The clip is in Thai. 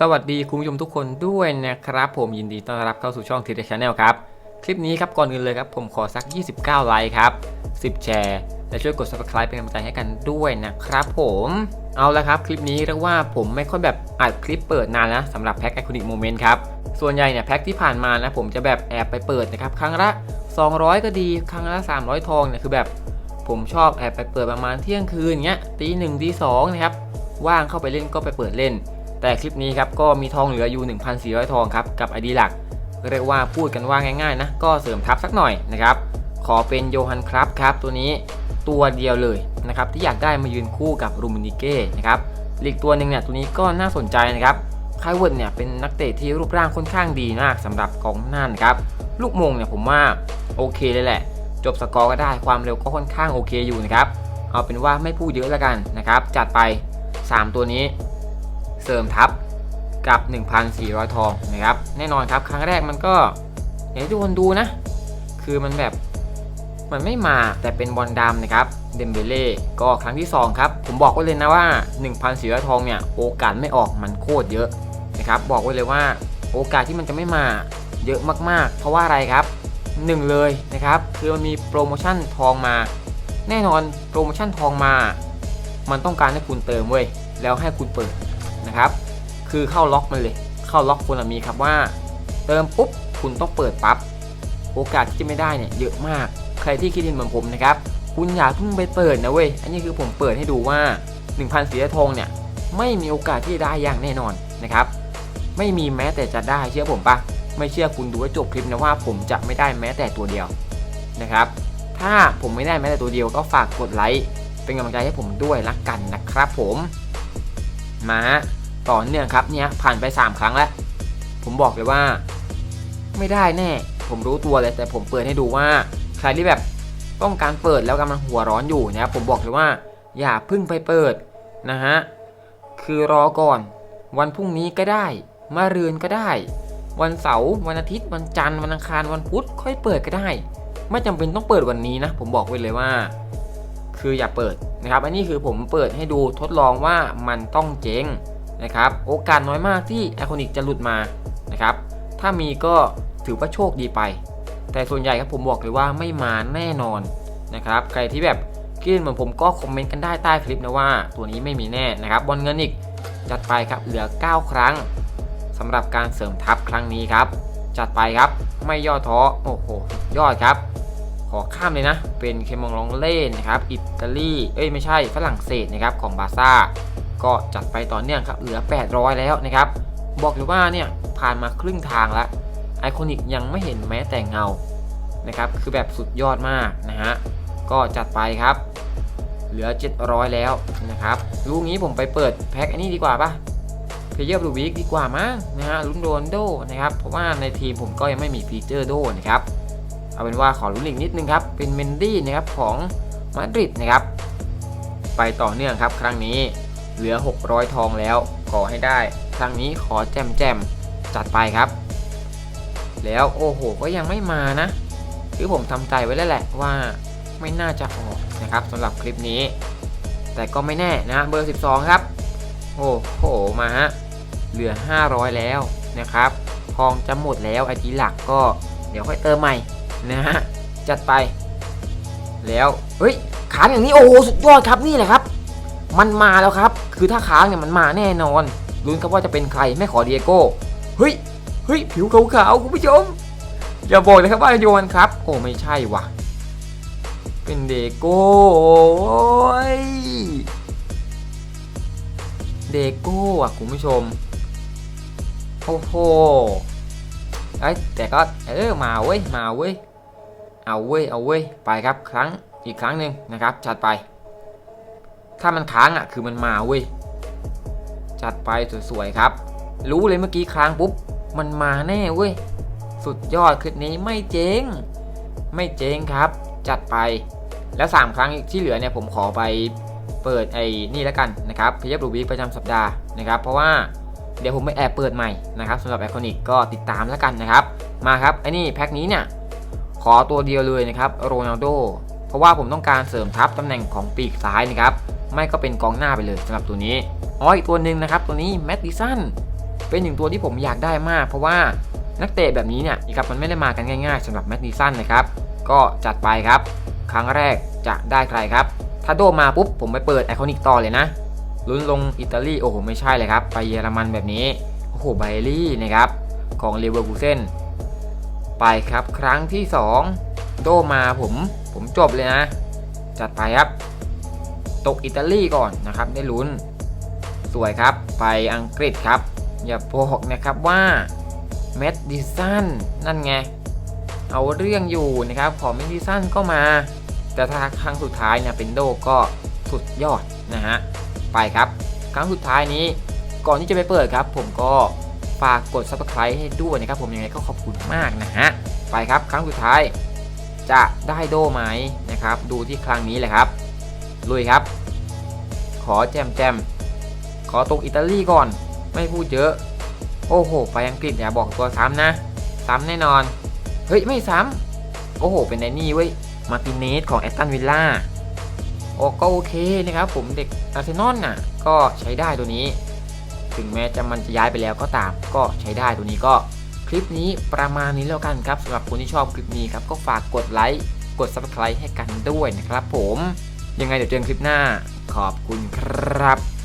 สวัสดีคุณผู้ชมทุกคนด้วยนะครับ ผมยินดีต้อนรับเข้าสู่ช่องทีเดชแนลครับ คลิปนี้ครับก่อนอื่นเลยครับ ผมขอสัก 29 ไลค์ครับ 10 แชร์ และช่วยกด subscribe เป็นกำลังใจให้กันด้วยนะครับผมเอาละครับ คลิปนี้เรียกว่าผมไม่ค่อยแบบอัดคลิปเปิดนานแล้วสำหรับแพ็คไอคอนิกโมเมนต์ครับส่วนใหญ่เนี่ยแพ็คที่ผ่านมานะผมจะแบบแอบไปเปิดนะครับครั้งละ 200 ก็ดีครั้งละ 300 ทองเนี่ยคือแบบผมชอบแอบไปเปิดประมาณเที่ยงคืนเงี้ยตีหนึ่งตีสองนะครับว่างเข้าไปเล่นก็ไปเปิดเล่น แต่คลิปนี้ครับก็มีทองเหลืออยู่ 1,400 ทองครับกับไอดีหลัก เรียกว่าพูดกันว่าง่ายๆนะก็เสริมทับสักหน่อยนะครับขอเป็นโยฮันครับครับตัวนี้ตัวเดียวเลยนะครับที่อยากได้มายืนคู่กับรูมินิเก้นะครับอีกตัวหนึ่งเนี่ยตัวนี้ก็น่าสนใจนะครับไคเวิร์ดเนี่ยเป็นนักเตะที่รูปร่างค่อนข้างดีมากสำหรับกองหน้านะครับลูกมงเนี่ยผมว่าโอเคเลยแหละ จบสกอร์ก็ได้ความเร็วก็ค่อนข้างโอเคอยู่นะครับเอาเป็นว่าไม่พูดเยอะแล้วกันนะครับจัดไป 3 ตัวนี้ เสริมทับกับ 1,400 ทองนะครับ แน่นอนครับ ครั้งแรกมันก็อย่างที่ทุกคนดูนะ คือมันแบบมันไม่มาแต่เป็นบอลดำนะครับเดมเบเล่ก็ครั้งที่ 2 ครับ ผมบอกไว้เลยนะว่า 1,400 ทองเนี่ย โอกาสไม่ออกมันโคตรเยอะนะครับ บอกไว้เลยว่าโอกาสที่มันจะไม่มาเยอะมากๆ เพราะว่าอะไรครับ 1 เลยนะครับ คือมันมีโปรโมชั่นทองมา แน่นอนโปรโมชั่นทองมา มันต้องการให้คุณเติมเว้ยแล้วให้คุณเปิด นะครับ คือเข้าล็อกมันเลย เข้าล็อกคนละมีครับว่า เติมปุ๊บคุณต้องเปิดปับ๊บโอกาสที่จะไม่ได้เนี่ยเยอะมาก ใครที่คิดเหมือนผมนะครับ คุณอย่าเพิ่งไปเปิดนะเว้ย อันนี้คือผมเปิดให้ดูว่า 1,000สีทองเนี่ยไม่มีโอกาสที่จะได้อย่างแน่นอนนะครับ ไม่มีแม้แต่จะได้เชื่อผมปะไม่เชื่อคุณดูให้จบคลิปนะว่าผมจะไม่ได้แม้แต่ตัวเดียวนะครับ ถ้าผมไม่ได้แม้แต่ตัวเดียวก็ฝากกดไลค์เป็นกำลังใจให้ผมด้วยละกันนะครับผม มา ต่อเนื่องครับเนี่ยผ่านไป 3 ครั้งแล้ว ผมบอกเลยว่า ไม่ได้แน่ ผมรู้ตัวเลยแต่ผมเปิดให้ดูว่าใครที่แบบต้องการเปิดแล้วกำลังหัวร้อนอยู่นะครับผมบอกเลยว่า อย่าพึ่งไปเปิดนะฮะคือรอก่อน วันพรุ่งนี้ก็ได้มารืนก็ได้ วันเสาร์วันอาทิตย์วันจันทร์วันอังคารวันพุธค่อยเปิดก็ได้ ไม่จำเป็นต้องเปิดวันนี้นะ ผมบอกไว้เลยว่า คืออย่าเปิดนะครับ อันนี้คือผมเปิดให้ดูทดลองว่ามันต้องเจ๊ง นะครับโอกาสน้อยมากที่ไอคอนิกจะหลุดมานะครับถ้ามีก็ถือว่าโชคดีไป แต่ส่วนใหญ่ครับผมบอกเลยว่าไม่มาแน่นอนนะครับใครที่แบบคิดเหมือนผมก็คอมเมนต์กันได้ใต้คลิปนะว่า ตัวนี้ไม่มีแน่นะครับบอลเงินอีกจัดไปครับเหลือ 9 ครั้งสำหรับการเสริมทัพครั้งนี้ครับ จัดไปครับไม่ย่อท้อโอ้โหยอดครับ ขอข้ามเลยนะ เป็นเคมองลองเล่นนะครับอิตาลีเอ้ยไม่ใช่ฝรั่งเศสนะครับของบาซ่า ก็จัดไปต่อเนื่องครับ เหลือ 800 แล้วนะครับ บอกเลยว่าเนี่ยผ่านมาครึ่งทางแล้วไอคอนิกยังไม่เห็นแม้แต่เงานะครับ คือแบบสุดยอดมากนะฮะ ก็จัดไปครับ เหลือ 700 แล้วนะครับลูกนี้ผมไปเปิดแพ็คอันนี้ดีกว่าปะเพเยอร์ลูวิกดีกว่ามั้งนะฮะลุ้นโดนโดนะครับ เพราะว่าในทีมผมก็ยังไม่มีฟีเจอร์โดนะครับ เอาเป็นว่าขอลุ้นอีกนิดนึงครับ เป็นเมนดี้นะครับของมาดริดนะครับ ไปต่อเนื่องครับครั้งนี้ เหลือ 600 ทองแล้วขอให้ได้ครั้งนี้ขอแจมแจมจัดไปครับ แล้วโอ้โหก็ยังไม่มานะ คือผมทำใจไว้แล้วแหละว่าไม่น่าจะออกนะครับสำหรับคลิปนี้ แต่ก็ไม่แน่นะเบอร์ 12 ครับ โอ้โหมาฮะเหลือ 500 แล้วนะครับทองจะหมดแล้วไอทีหลักก็เดี๋ยวค่อยเติมใหม่นะฮะจัดไป แล้วเฮ้ยค้างอย่างนี้โอ้โหสุดยอดครับนี่แหละครับ มันมาแล้วครับ คือถ้าค้างเนี่ยมันมาแน่นอนลุ้นครับว่าจะเป็นใครไม่ขอเดียโก้เฮ้ยเฮ้ยผิวขาวๆคุณผู้ชมอย่าบอกเลยครับว่าโยนครับ โอ้ไม่ใช่ว่ะ เป็นเดโก้โอยเดโก้อะคุณผู้ชมโอ้โหไอ้แต่ก็เออมาเว้ยมาเว้ยเอาเว้ยเอาเว้ยไปครับครั้งอีกครั้งหนึ่งนะครับจัดไป ถ้ามันค้างอะคือมันมาเว้ย จัดไปสวยๆครับ รู้เลยเมื่อกี้ค้างปุ๊บ มันมาแน่เว้ย สุดยอดคลิปนี้ไม่เจ๊ง ไม่เจ๊งครับ จัดไป แล้ว 3 ครั้งที่เหลือเนี่ยผมขอไปเปิดไอ้นี่แล้วกันนะครับพยับรูบิกประจำสัปดาห์นะครับ เพราะว่าเดี๋ยวผมไปแอบเปิดใหม่นะครับสำหรับไอคอนิกก็ติดตามแล้วกันนะครับ มาครับไอ้นี่แพ็คนี้เนี่ยขอตัวเดียวเลยนะครับโรนัลโดเพราะว่าผมต้องการเสริมทัพตำแหน่งของปีกซ้ายนะครับ ไม่ก็เป็นกองหน้าไปเลยสำหรับตัวนี้อ๋ออีกตัวหนึ่งนะครับ ตัวนี้แมตติสันเป็นหนึ่งตัวที่ผมอยากได้มาก เพราะว่านักเตะแบบนี้เนี่ยนะครับมันไม่ได้มากันง่ายๆสำหรับแมตติสันนะครับ ก็จัดไปครับ ครั้งแรกจะได้ใครครับ ถ้าโดมาปุ๊บผมไปเปิดไอคอนิกต่อเลยนะลุ้นลงอิตาลีโอ้โหไม่ใช่เลยครับ ไปเยอรมันแบบนี้โอ้โหไบลี่นะครับของเลเวอร์คูเซนไปครับครั้งที่ 2 โดมาผมผมจบเลยนะ จัดไปครับ ตกอิตาลีก่อนนะครับได้ลุ้น สวยครับ ไปอังกฤษครับ อย่าบอกนะครับว่าเมดดิสันนั่นไง เอาเรื่องอยู่นะครับขอเมดดิสันก็มา แต่ถ้าครั้งสุดท้ายเนี่ยเป็นโดก็สุดยอดนะฮะไปครับ ครั้งสุดท้ายนี้ก่อนที่จะไปเปิดครับ ผมก็ฝากกด subscribe ให้ด้วยนะครับ ผมยังไงก็ขอบคุณมากนะฮะไปครับ ครั้งสุดท้ายจะได้โดไหมนะครับ ดูที่ครั้งนี้เลยครับ ลุยครับ ขอแจมแจมขอตกอิตาลีก่อน ไม่พูดเยอะ โอ้โห ไปอังกฤษอย่าบอกตัวซ้ำนะ ซ้ำแน่นอน เฮ้ย ไม่ซ้ำ โอ้โห เป็นไอ้นี่เว้ย มาร์ติเนสของแอตตันวิลล่า โอ้ก็โอเคนะครับผมเด็กอาร์เซนอลน่ะ ก็ใช้ได้ตัวนี้ ถึงแม้จะมันจะย้ายไปแล้วก็ตาม ก็ใช้ได้ตัวนี้ก็คลิปนี้ประมาณนี้แล้วกันครับสำหรับคนที่ชอบคลิปนี้ครับก็ฝากกดไลค์กด subscribe ให้กันด้วยนะครับผม ยังไงเดี๋ยวเจอกันคลิปหน้าขอบคุณครับ